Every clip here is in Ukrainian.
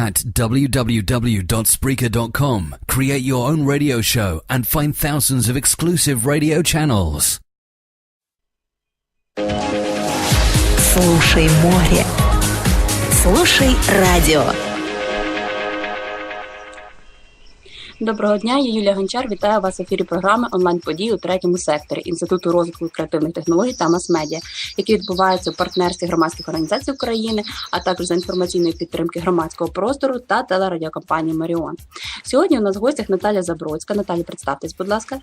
at www.spreaker.com. Create your own radio show and find thousands of exclusive radio channels. Слушай море. Слушай радио. Доброго дня, я Юлія Гончар. Вітаю вас в ефірі програми онлайн-події у третьому секторі Інституту розвитку креативних технологій та мас-медіа, які відбуваються у партнерстві громадських організацій України, а також за інформаційної підтримки громадського простору та телерадіокомпанії Маріон. Сьогодні у нас в гостях Наталя Забродська. Наталя, представтесь, будь ласка.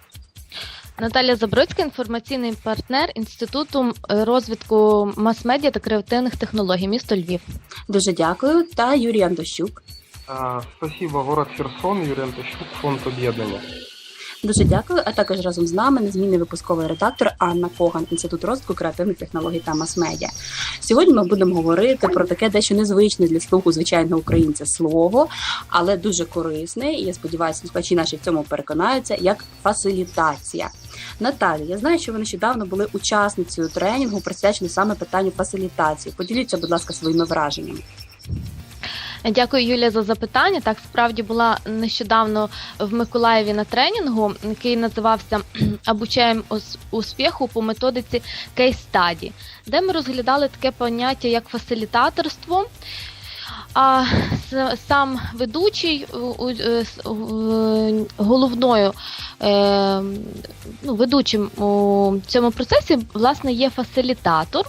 Наталя Забродська, інформаційний партнер Інституту розвитку мас-медіа та креативних технологій, місто Львів. Дуже дякую. Та Юрій Антощук. Спасибо, город Херсон, Юрий Антощук, фонд об'єднання. Дуже дякую. А також разом з нами незмінний випусковий редактор Анна Коган, Інститут розвитку креативних технологій та мас-медіа. Сьогодні ми будемо говорити про таке дещо незвичне для слуху звичайного українця слово, але дуже корисне. І я сподіваюся, слухачі наші в цьому переконаються, як фасилітація. Наталі, я знаю, що ви нещодавно були учасницею тренінгу, присвяченого саме питанню фасилітації. Поділіться, будь ласка, своїми враженнями. Дякую, Юлія, за запитання. Так, справді була нещодавно в Миколаєві на тренінгу, який називався Обучаємо успіху по методиці кейс-стаді», де ми розглядали таке поняття як фасилітаторство. А сам ведучий головною ну, ведучим у цьому процесі власне є фасилітатор,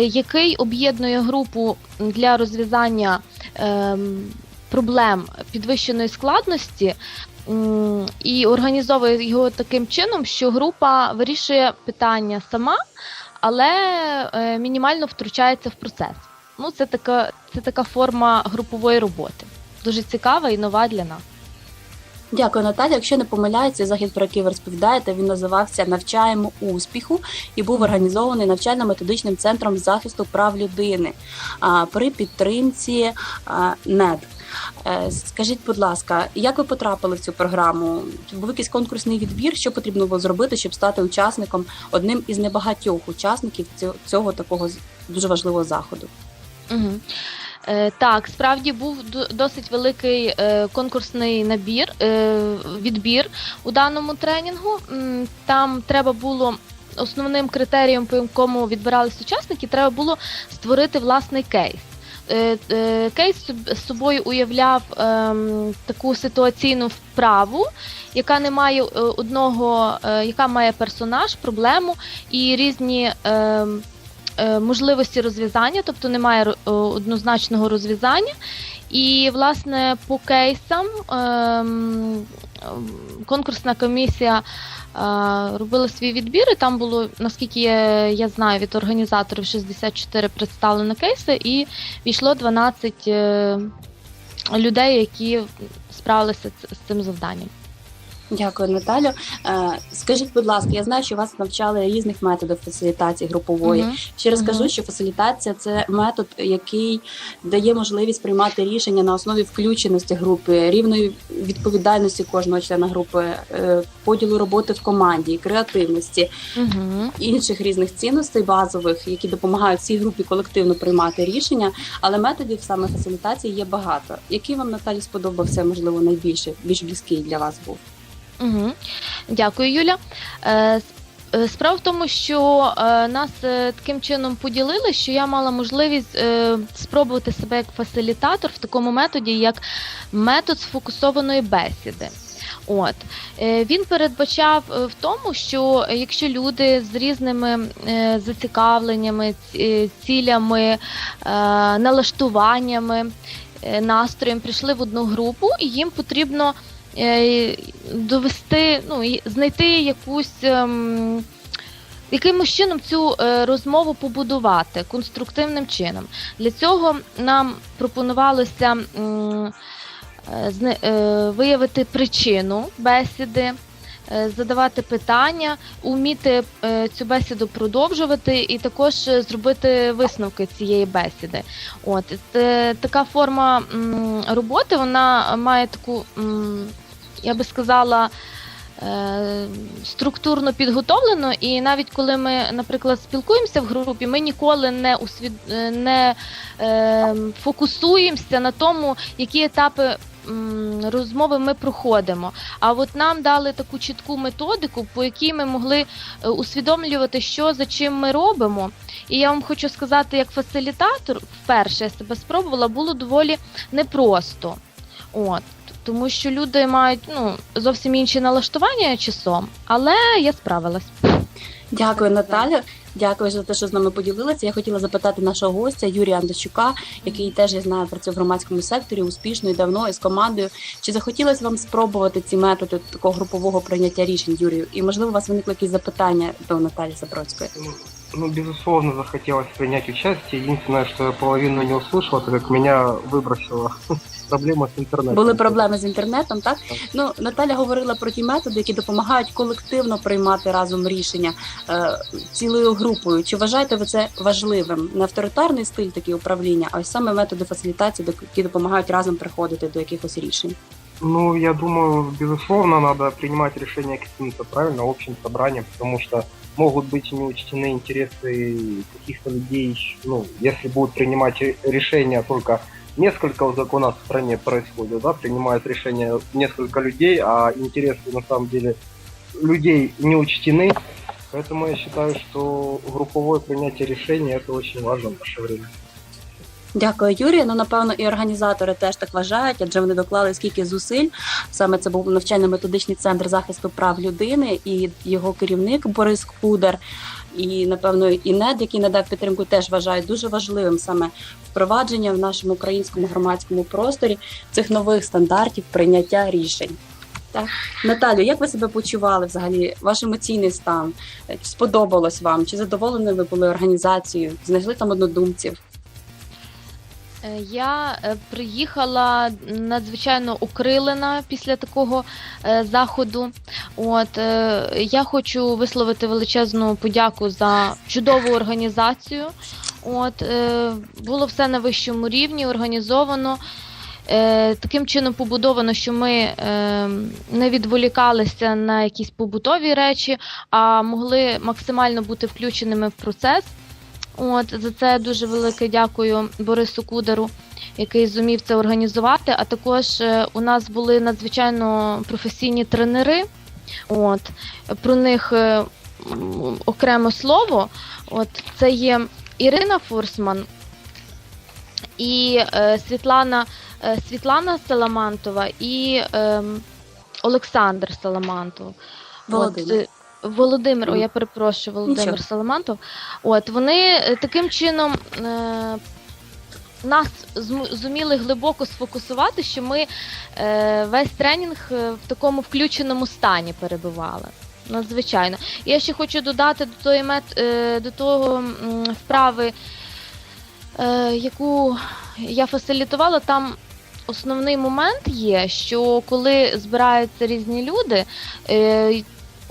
який об'єднує групу для розв'язання проблем підвищеної складності. І організовує його таким чином, що група вирішує питання сама, але мінімально втручається в процес. Ну, це така, це така форма групової роботи. Дуже цікава і нова для нас. Дякую, Наталя. Якщо не помиляється, захід, про який ви розповідаєте, він називався Навчаємо успіху і був організований навчально-методичним центром захисту прав людини при підтримці НЕД. Е, скажіть, будь ласка, як ви потрапили в цю програму? Був якийсь конкурсний відбір? Що потрібно було зробити, щоб стати учасником одним із небагатьох учасників цього такого дуже важливого заходу? Угу. Так, справді був досить великий е, конкурсний набір, е, відбір у даному тренінгу. Там треба було основним критерієм, по якому відбирались учасники, треба було створити власний кейс. Кейс з собою уявляв ем, таку ситуаційну вправу, яка не має одного, яка має персонаж, проблему і різні. Е, можливості розв'язання, тобто немає е, однозначного розв'язання. І, власне, по кейсам ем, конкурсна комісія е, робила свій відбір, і там було, наскільки я, знаю, від організаторів 64 представлені кейси, і війшло 12 людей, які справилися з цим завданням. Дякую, Наталю. Е, скажіть, будь ласка, я знаю, що вас навчали різних методів фасилітації групової. Uh-huh. Ще раз кажу, uh-huh. що фасилітація це метод, який дає можливість приймати рішення на основі включеності групи, рівної відповідальності кожного члена групи, е, поділу роботи в команді, креативності uh-huh. інших різних цінностей базових, які допомагають цій групі колективно приймати рішення. Але методів саме фасилітації є багато. Який вам Наталі сподобався, можливо, найбільше більш близький для вас був? Угу. Дякую, Юля. Е, е, справа в тому, що е, нас таким чином поділили, що я мала можливість спробувати себе як фасилітатор в такому методі, як метод сфокусованої бесіди. От він передбачав в тому, що якщо люди з різними зацікавленнями, цілями, налаштуваннями, настроєм прийшли в одну групу, і їм потрібно довести, ну, знайти якусь. Ем, якимось чином цю е, розмову побудувати конструктивним чином. Для цього нам пропонувалося е, виявити причину бесіди. Е, задавати питання, уміти е, цю бесіду продовжувати і також зробити висновки цієї бесіди. От така форма роботи вона має таку, я би сказала. е, структурно підготовлено, і навіть коли ми, наприклад, спілкуємося в групі, ми ніколи не усвід... е, не е, фокусуємося на тому, які етапи. Розмови ми проходимо. А от нам дали таку чітку методику, по якій ми могли е, усвідомлювати, що за чим ми робимо. І я вам хочу сказати, як фасилітатор, вперше я себе спробувала, було доволі непросто. От. Тому що люди мають ну, зовсім інші налаштування часом, але я справилась. Дякую, Наталя. Дякую за те, що з нами поділилися. Я хотіла запитати нашого гостя Юрія Андощука, який теж я знаю працює в громадському секторі успішно і давно і з командою. Чи захотілося вам спробувати ці методи такого групового прийняття рішень, Юрію? І можливо, у вас виникли якісь запитання до Наталі Забродської? Ну, Ну, безусловно, захотелось принять участие. Единственное, что я половину не услышал, это как меня выбросило проблема с интернетом. Були проблеми з інтернетом, так? Так. Ну Наталя говорила про ті методи, які допомагають колективно приймати разом рішення е, цілою групою. Чи вважаєте ви це важливим? Не авторитарний стиль такий управління, а ось саме методи фасилітації, до- які допомагають разом приходити до якихось рішень. Ну, я думаю, безусловно, надо принимать решения каким-то правильно общим собранием, потому что могут быть не учтены интересы каких-то людей. Ну, если будут принимать ре- решения только несколько законов в стране происходит, да, принимают решения несколько людей, а интересы на самом деле людей не учтены. Поэтому я считаю, что групповое принятие решений это очень важно в наше время. Дякую, Юрія. Ну напевно, і організатори теж так вважають, адже вони доклали скільки зусиль. Саме це був навчально-методичний центр захисту прав людини і його керівник Борис Кудар. І напевно і НЕД, який надав підтримку, теж вважають дуже важливим саме впровадження в нашому українському громадському просторі цих нових стандартів прийняття рішень. Так, Наталю, як ви себе почували взагалі? Ваш емоційний стан? Сподобалось вам? Чи задоволені ви були організацією? Знайшли там однодумців? Е, Я е, приїхала надзвичайно укрилена після такого е, заходу. От я хочу висловити величезну подяку за чудову організацію. От було все на вищому рівні, організовано. Таким чином побудовано, що ми не відволікалися на якісь побутові речі, а могли максимально бути включеними в процес. От за це дуже велике дякую Борису Кудару, який зумів це організувати. А також е, у нас були надзвичайно професійні тренери. От про них е, окремо слово. От це є Ірина Фурсман і е, Світлана, е, Світлана Саламантова і е, Олександр Саламантов. Володимир. От, Володимир, о, я перепрошую, Володимир Нічого. Саламантов. От вони е, таким чином е, нас зуміли глибоко сфокусувати, що ми е, весь тренінг е, в такому включеному стані перебували. Надзвичайно. Я ще хочу додати до тої мет, е, до того вправи, е, яку я фасилітувала, там основний момент є, що коли збираються різні люди, е,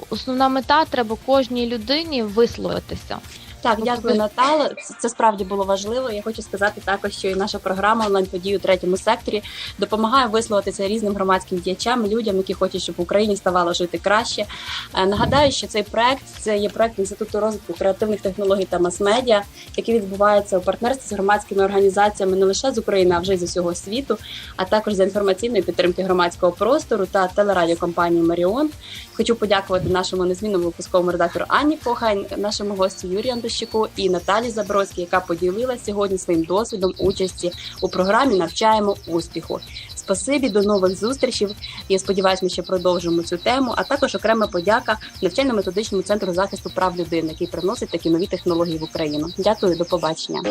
основна мета треба кожній людині висловитися. Так, Ну, дякую, Наталя. Це, це справді було важливо. Я хочу сказати також, що і наша програма онлайн події у третьому секторі допомагає висловитися різним громадським діячам, людям, які хочуть, щоб в Україні ставало жити краще. Е, Нагадаю, що цей проект це є проект інституту розвитку креативних технологій та мас-медіа, який відбувається у партнерстві з громадськими організаціями не лише з України, а вже й з усього світу, а також за інформаційної підтримки громадського простору та телерадіокомпанії Маріон. Хочу подякувати нашому незмінному випусковому редактору Анні Кохань, нашому гостю Юрію Андощику і Наталі Забродській, яка поділилася сьогодні своїм досвідом участі у програмі Навчаємо успіху. Спасибі, до нових зустрічей. Я сподіваюся, ми ще продовжимо цю тему. А також окрема подяка навчально-методичному центру захисту прав людини, який приносить такі нові технології в Україну. Дякую, до побачення.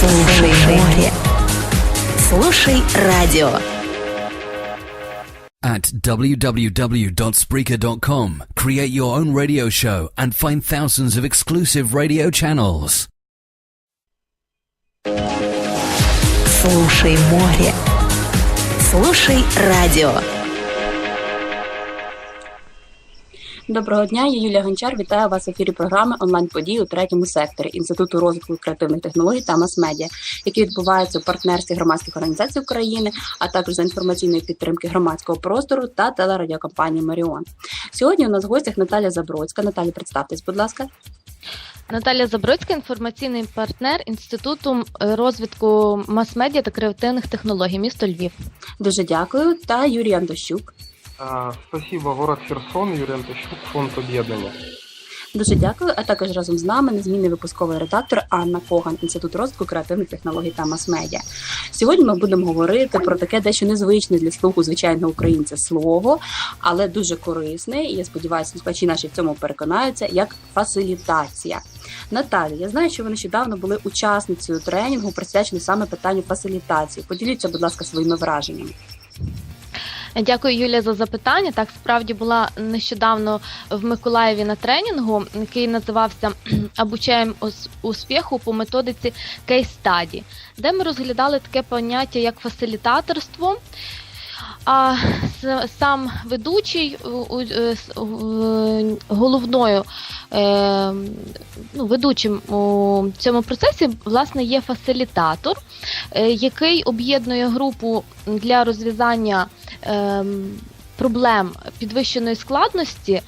Слушай море. Слушай радио. At www.spreaker.com, create your own radio show and find thousands of exclusive radio channels. Слушай море. Слушай радио. Доброго дня, я Юлія Гончар. Вітаю вас в ефірі програми онлайн події у третьому секторі Інституту розвитку креативних технологій та мас-медіа, які відбуваються у партнерстві громадських організацій України, а також за інформаційної підтримки громадського простору та телерадіокомпанії Маріон. Сьогодні у нас в гостях Наталя Забродська. Наталя, представтесь, будь ласка. Наталя Забродська, інформаційний партнер Інституту е, розвитку мас-медіа та креативних технологій, місто Львів. Дуже дякую. Та Юрій Антощук. Спасибо, город Херсон, Юрий Антощук, фонд об'єднання. Дуже дякую. А також разом з нами незмінний випусковий редактор Анна Коган, Інститут розвитку креативних технологій та мас-медіа. Сьогодні ми будемо говорити про таке дещо незвичне для слуху звичайного українця слово, але дуже корисне. І я сподіваюся, слухачі наші в цьому переконаються, як фасилітація. Наталі, я знаю, що ви нещодавно були учасницею тренінгу, присвяченого саме питанню фасилітації. Поділіться, будь ласка, своїми враженнями. Дякую, Юлія, за запитання. Так, справді була нещодавно в Миколаєві на тренінгу, який називався Обучаємо успіху по методиці кейс стаді де ми розглядали таке поняття як фасилітаторство. А сам ведучий е, у- головною е, ну, ведучим у цьому процесі власне є фасилітатор, е, який об'єднує групу для розв'язання ем, проблем підвищеної складності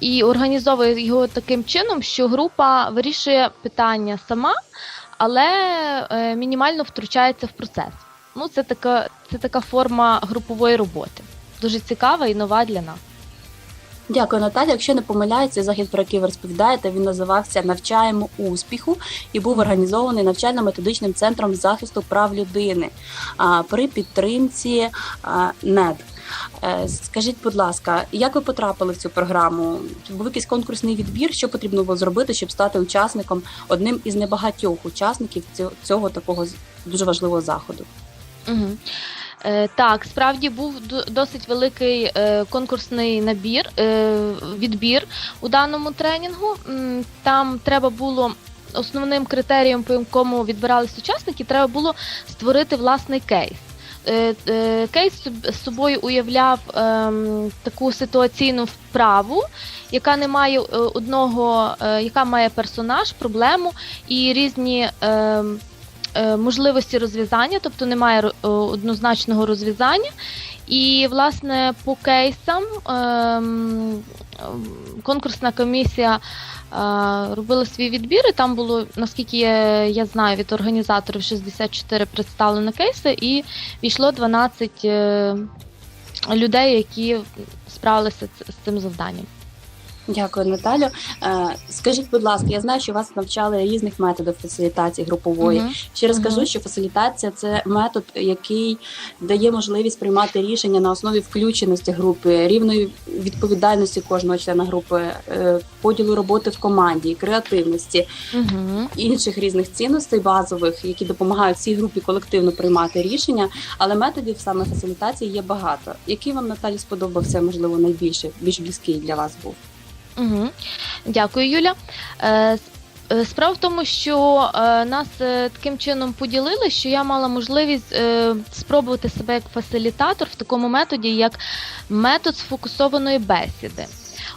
і організовує його таким чином, що група вирішує питання сама, але е, мінімально втручається в процес. Ну, це така, це така форма групової роботи. Дуже цікава і нова для нас. Дякую, Наталя. Якщо не помиляюся, захід, про який ви розповідаєте, він називався Навчаємо успіху і був організований навчально-методичним центром захисту прав людини при підтримці НЕД. Е, Скажіть, будь ласка, як ви потрапили в цю програму? Був якийсь конкурсний відбір? Що потрібно було зробити, щоб стати учасником одним із небагатьох учасників цього, такого дуже важливого заходу? Угу. Е, так, справді був досить великий е, конкурсний набір, е, відбір у даному тренінгу. Там треба було основним критерієм, по якому відбирались учасники, треба було створити власний кейс. Е, е, Кейс з собою уявляв ем, таку ситуаційну вправу, яка не має одного, яка має персонаж, проблему і різні ем, можливості розв'язання, тобто немає е, однозначного розв'язання. І, власне, по кейсам ем, конкурсна комісія е, робила свій відбір, і там було, наскільки я, знаю, від організаторів 64 представлені кейси, і війшло 12 е, людей, які справилися з цим завданням. Дякую, Наталю. Е, Скажіть, будь ласка, я знаю, що вас навчали різних методів фасилітації групової. Мгм. Ще раз кажу, що фасилітація це метод, який дає можливість приймати рішення на основі включеності групи, рівної відповідальності кожного члена групи, е, поділу роботи в команді, креативності, Угу. інших різних цінностей базових, які допомагають всій групі колективно приймати рішення. Але методів саме фасилітації є багато. Який вам Наталі сподобався, можливо, найбільше, більш близький для вас був? Угу. Дякую, Юля. Е, е, Справа в тому, що е, нас таким чином поділили, що я мала можливість спробувати себе як фасилітатор в такому методі, як метод сфокусованої бесіди.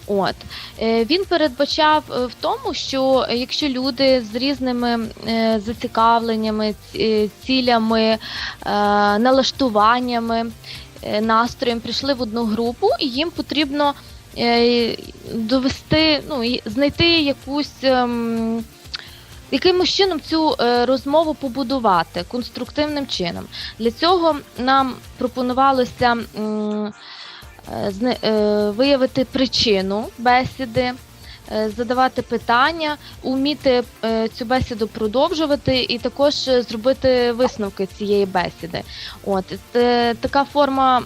От він передбачав в тому, що якщо люди з різними зацікавленнями, цілями, налаштуваннями, настроєм прийшли в одну групу, і їм потрібно довести, ну знайти якусь. ем, Якимось чином цю е, розмову побудувати конструктивним чином. Для цього нам пропонувалося е, е, виявити причину бесіди, е, задавати питання, уміти е, цю бесіду продовжувати і також е, зробити висновки цієї бесіди. От е, така форма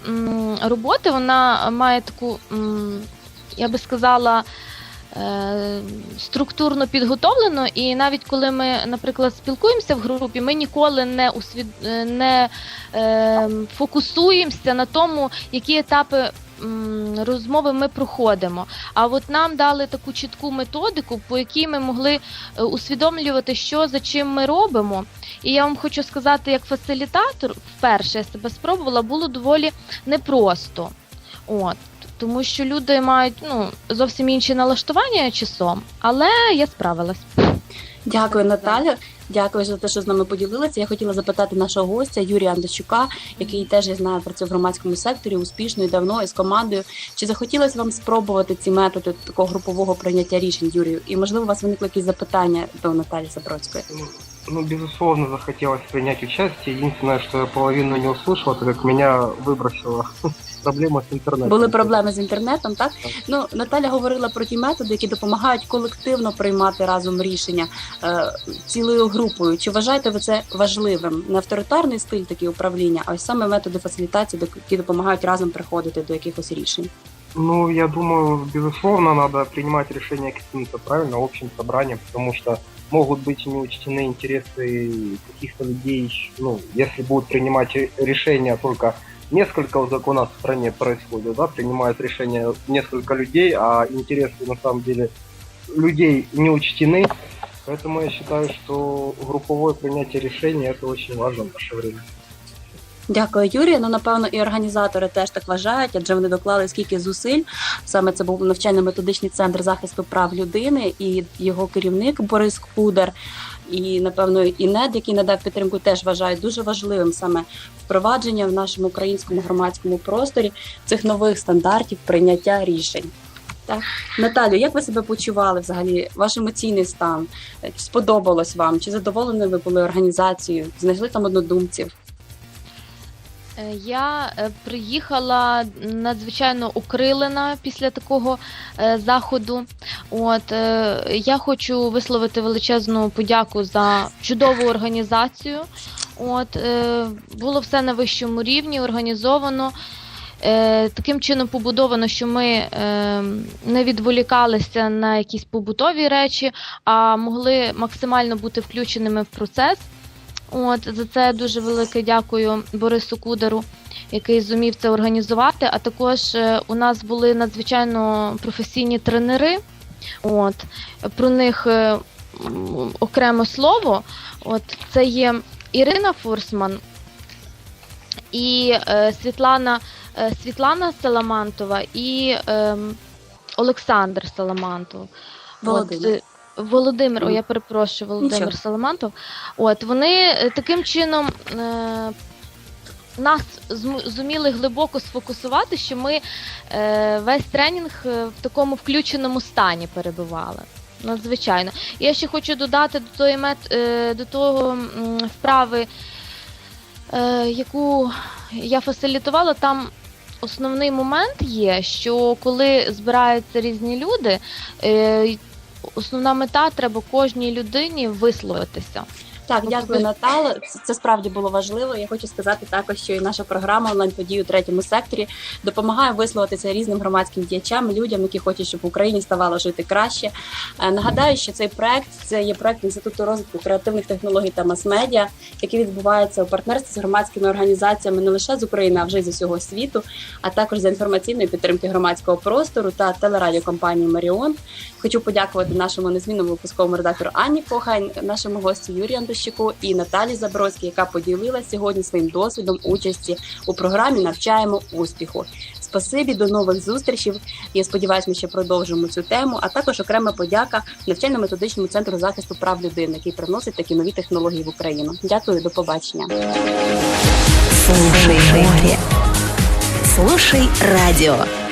роботи вона має таку, я би сказала. е, Структурно підготовлено, і навіть коли ми, наприклад, спілкуємося в групі, ми ніколи не усвід... е, не е, фокусуємося на тому, які етапи розмови ми проходимо. А от нам дали таку чітку методику, по якій ми могли е, усвідомлювати, що за чим ми робимо. І я вам хочу сказати, як фасилітатор, вперше я себе спробувала, було доволі непросто. От. Тому що люди мають ну, зовсім інші налаштування часом, але я справилась. Дякую, Наталя. Дякую за те, що з нами поділилися. Я хотіла запитати нашого гостя Юрія Андащука, який теж я знаю працює в громадському секторі успішно і давно і з командою. Чи захотілося вам спробувати ці методи такого групового прийняття рішень, Юрію? І можливо, у вас виникли якісь запитання до Наталі Забродської? Ну, Ну, безусловно, захотелось принять участие. Единственное, что я половину не услышал, это как меня выбросило проблема с интернетом. Були проблеми з інтернетом, так? Так. Ну Наталя говорила про ті методи, які допомагають колективно приймати разом рішення е, цілою групою. Чи вважаєте ви це важливим? Не авторитарний стиль такий управління, а ось саме методи фасилітації, до- які допомагають разом приходити до якихось рішень. Ну, я думаю, безусловно, надо принимать решения каким-то, правильно, общим собранием, потому что могут быть не учтены интересы каких-то людей, ну, если будут принимать ре- решения только несколько вот как у нас в стране происходит, да, принимают решения несколько людей, а интересы на самом деле людей не учтены, поэтому я считаю, что групповое принятие решений это очень важно в наше время. Дякую, Юрія. Ну напевно, і організатори теж так вважають, адже вони доклали скільки зусиль. Саме це був навчально-методичний центр захисту прав людини і його керівник Борис Кудер. І напевно і НЕД, який надав підтримку, теж вважають дуже важливим саме впровадження в нашому українському громадському просторі цих нових стандартів прийняття рішень. Так, Наталю, як ви себе почували взагалі? Ваш емоційний стан? Чи сподобалось вам? Чи задоволені ви були організацією? Знайшли там однодумців? Е, Я е, приїхала надзвичайно укрилена після такого е, заходу. От я хочу висловити величезну подяку за чудову організацію. От було все на вищому рівні, організовано. Таким чином побудовано, що ми не відволікалися на якісь побутові речі, а могли максимально бути включеними в процес. От за це дуже велике дякую Борису Кудару, який зумів це організувати. А також е, у нас були надзвичайно професійні тренери. От про них е, м, окремо слово. От це є Ірина Фурсман і е, Світлана, е, Світлана Саламантова і е, Олександр Саламантов. Володимир. От, Володимир, о, я перепрошую, Володимир Нічого. Саламантов. От вони е, таким чином е, нас зуміли глибоко сфокусувати, що ми е, весь тренінг е, в такому включеному стані перебували. Надзвичайно. Я ще хочу додати до тої мет, е, до того вправи, е, яку я фасилітувала, там основний момент є, що коли збираються різні люди, е, основна мета треба кожній людині висловитися. Так, Ну, дякую, Наталя. Це, це справді було важливо. Я хочу сказати також, що і наша програма онлайн події у третьому секторі допомагає висловитися різним громадським діячам, людям, які хочуть, щоб в Україні ставало жити краще. Е, Нагадаю, що цей проект це є проект інституту розвитку креативних технологій та мас-медіа, який відбувається у партнерстві з громадськими організаціями не лише з України, а вже й з усього світу, а також за інформаційної підтримки громадського простору та телерадіокомпанії Маріон. Хочу подякувати нашому незмінному випусковому редактору Анні Кохань, нашому гостю Юрію Андощику і Наталі Забродській, яка поділилася сьогодні своїм досвідом участі у програмі Навчаємо успіху. Спасибі, до нових зустрічей. Я сподіваюся, ми ще продовжимо цю тему. А також окрема подяка навчально-методичному центру захисту прав людини, який приносить такі нові технології в Україну. Дякую, до побачення. Слушай. Слушай радио.